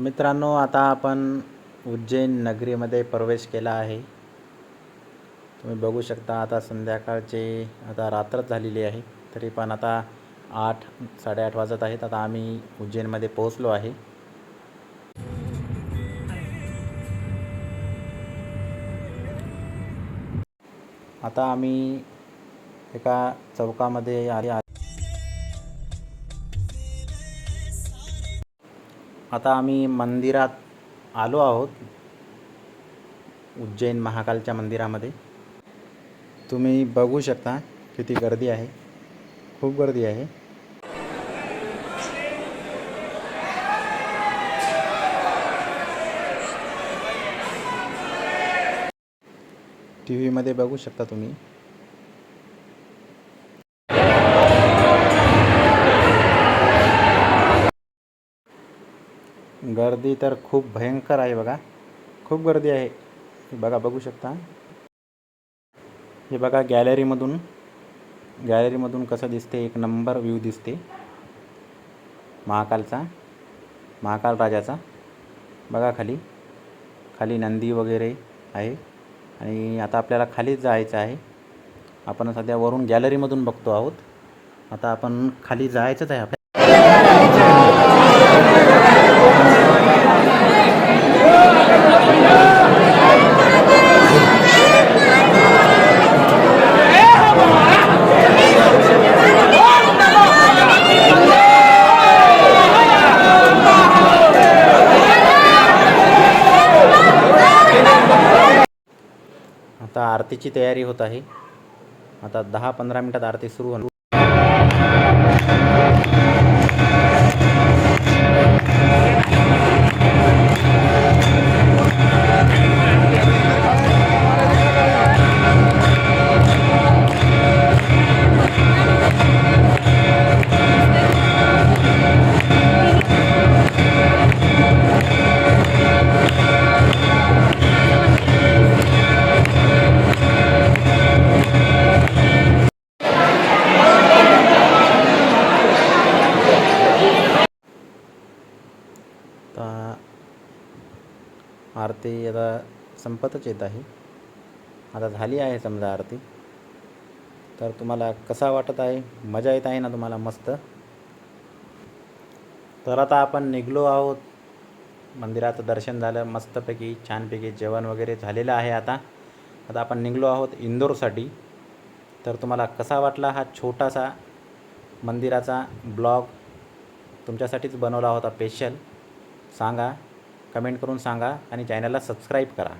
मित्रांनो आता आपण उज्जैन नगरीमध्ये प्रवेश केला आहे. तुम्ही बघू शकता आता संध्याकाळचे आता रात्रच झालेली आहे. तरी पण आता आठ साडेआठ वाजत आहेत. आता आम्ही उज्जैनमध्ये पोहोचलो आहे. आता आम्ही एका चौकामध्ये आले आता आम्ही मंदिरात आलो आहोत. उज्जैन महाकालच्या मंदिरामध्ये. तुम्ही बघू शकता किती गर्दी आहे. खूप गर्दी आहे. टी व्हीमध्ये बघू शकता तुम्ही. गर्दी तर खूप भयंकर आहे बघा. खूप गर्दी आहे. बघा बघू शकता. हे बघा गॅलरीमधून गॅलरीमधून कसं दिसते? एक नंबर व्ह्यू दिसते. महाकालचा. महाकाल राजाचा. बघा खाली. खाली नंदी वगैरे आहे. आणि आता आपल्याला खालीच जायचं आहे. आपण सध्या वरून गॅलरीमधून बघतो आहोत. आता आपण खाली जायचंच आहे. आपल्या आता आरतीची तयारी होत आहे. आता दहा पंधरा मिनटात आरती सुरू होणार. आता आरती आता संपतच येत आहे. आता झाली आहे समजा आरती. तर तुम्हाला कसा वाटत आहे? मजा येत आहे ना तुम्हाला मस्त? तर आता आपण निघलो आहोत. मंदिराचं दर्शन झालं. मस्तपैकी छानपैकी जेवण वगैरे झालेलं आहे आता. आता आपण निघलो आहोत इंदोरसाठी. तर तुम्हाला कसा वाटला हा छोटासा मंदिराचा ब्लॉग? तुमच्यासाठीच बनवला होता स्पेशल सांगा कमेंट करून सांगा आणि चॅनलला सबस्क्राईब करा.